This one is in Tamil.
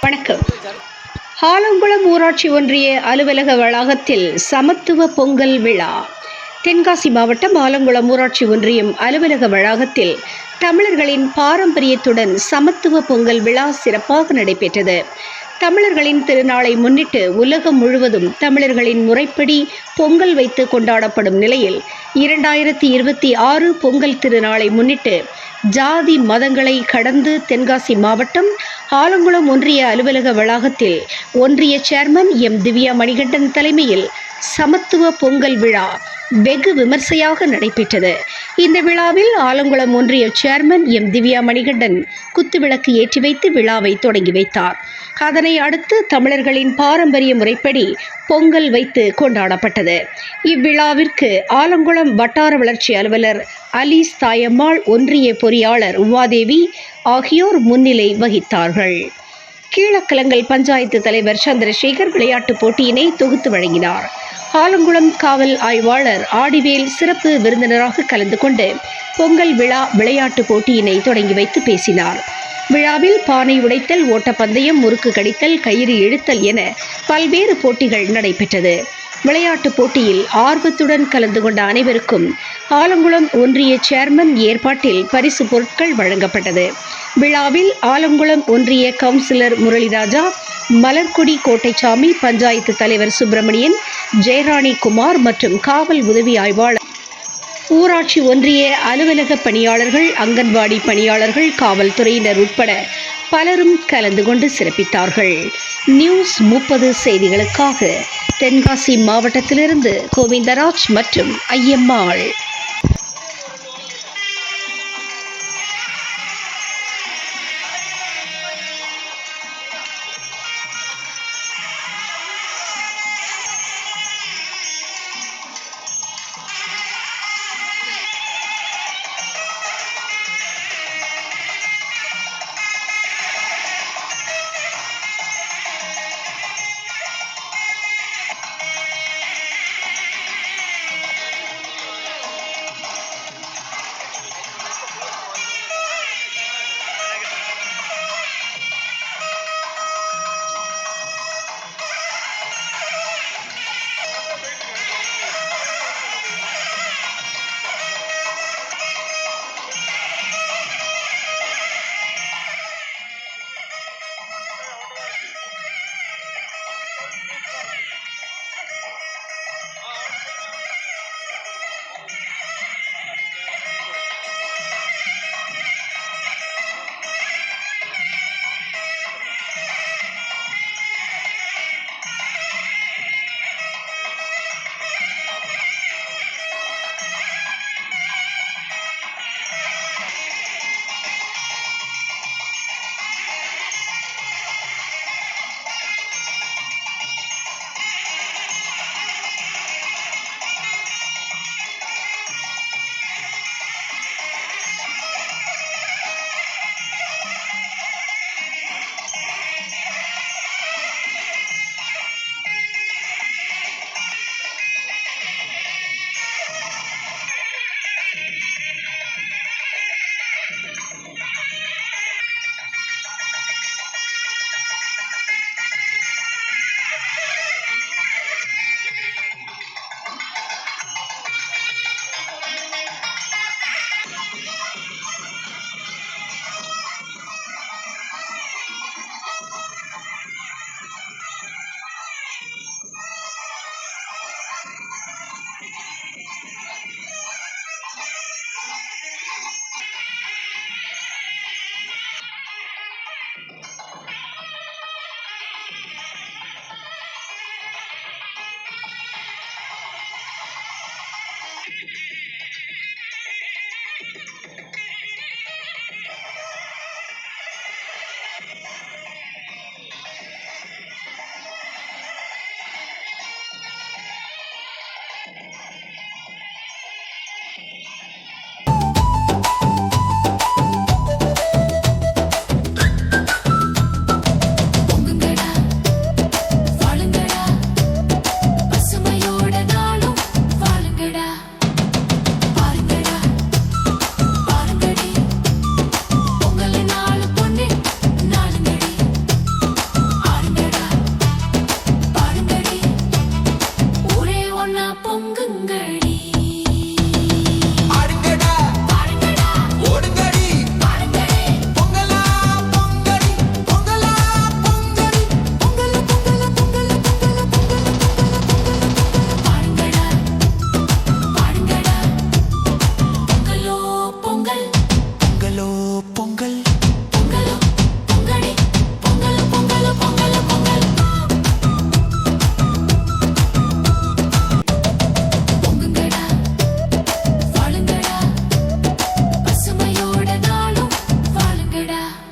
வணக்கம். ஆலங்குளம் ஊராட்சி ஒன்றிய அலுவலக வளாகத்தில் சமத்துவ பொங்கல் விழா. தென்காசி மாவட்டம் ஆலங்குளம் ஊராட்சி ஒன்றியம் அலுவலக வளாகத்தில் தமிழர்களின் பாரம்பரியத்துடன் சமத்துவ பொங்கல் விழா சிறப்பாக நடைபெற்றது. தமிழர்களின் திருநாளை முன்னிட்டு உலகம் முழுவதும் தமிழர்களின் முறைப்படி பொங்கல் வைத்து கொண்டாடப்படும் நிலையில் இரண்டாயிரத்தி இருபத்தி ஆறு பொங்கல் திருநாளை முன்னிட்டு ஜாதி மதங்களை கடந்து தென்காசி மாவட்டம் ஆலங்குளம் ஒன்றிய அலுவலக வளாகத்தில் ஒன்றிய சேர்மன் எம் திவ்யா மணிகண்டன் தலைமையில் சமத்துவ பொங்கல் விழா. வெகு விமர்சையாக நடைபெற்றது. இந்த விழாவில் ஆலங்குளம் ஒன்றிய சேர்மன் எம். திவ்யா மணிகண்டன் குத்துவிளக்கு ஏற்றி வைத்து விழாவை தொடங்கி வைத்தார். அதனை அடுத்து தமிழர்களின் பாரம்பரிய முறைப்படி பொங்கல் வைத்து கொண்டாடப்பட்டது. இவ்விழாவிற்கு ஆலங்குளம் வட்டார வளர்ச்சி அலுவலர் அலீஸ் தாயம்மாள் ஒன்றிய பொறியாளர் உமாதேவி ஆகியோர் முன்னிலை வகித்தார்கள். கீழக்கலங்கல் பஞ்சாயத்து தலைவர் சந்திரசேகர் விளையாட்டுப் போட்டியினை தொகுத்து வழங்கினார். ஆலங்குளம் காவல் ஆய்வாளர் ஆடிவேல் சிறப்பு விருந்தினராக கலந்து கொண்டு பொங்கல் விழா விளையாட்டுப் போட்டியினை தொடங்கி வைத்து பேசினார். விழாவில் பானை உடைத்தல் ஓட்டப்பந்தயம் முறுக்கு கடித்தல் கயிறு இழுத்தல் என பல்வேறு போட்டிகள் நடைபெற்றது. விளையாட்டுப் போட்டியில் ஆர்வத்துடன் கலந்து கொண்ட அனைவருக்கும் ஆலங்குளம் ஒன்றிய சேர்மன் ஏற்பாட்டில் பரிசு பொருட்கள் வழங்கப்பட்டது. விழாவில் ஆலங்குளம் ஒன்றிய கவுன்சிலர் முரளிராஜா மலர்கொடி கோட்டைச்சாமி பஞ்சாயத்து தலைவர் சுப்பிரமணியன் ஜெயராணி குமார் மற்றும் காவல் உதவி ஆய்வாளர். ஊராட்சி ஒன்றிய அலுவலக பணியாளர்கள் அங்கன்வாடி பணியாளர்கள் காவல்துறையினர் உட்பட பலரும் கலந்து கொண்டு சிறப்பித்தார்கள். நியூஸ் முப்பது செய்திகளுக்காக தென்காசி மாவட்டத்திலிருந்து கோவிந்தராஜ் மற்றும் ஐயம்மாள். ಅಂಗಡಿ yeah.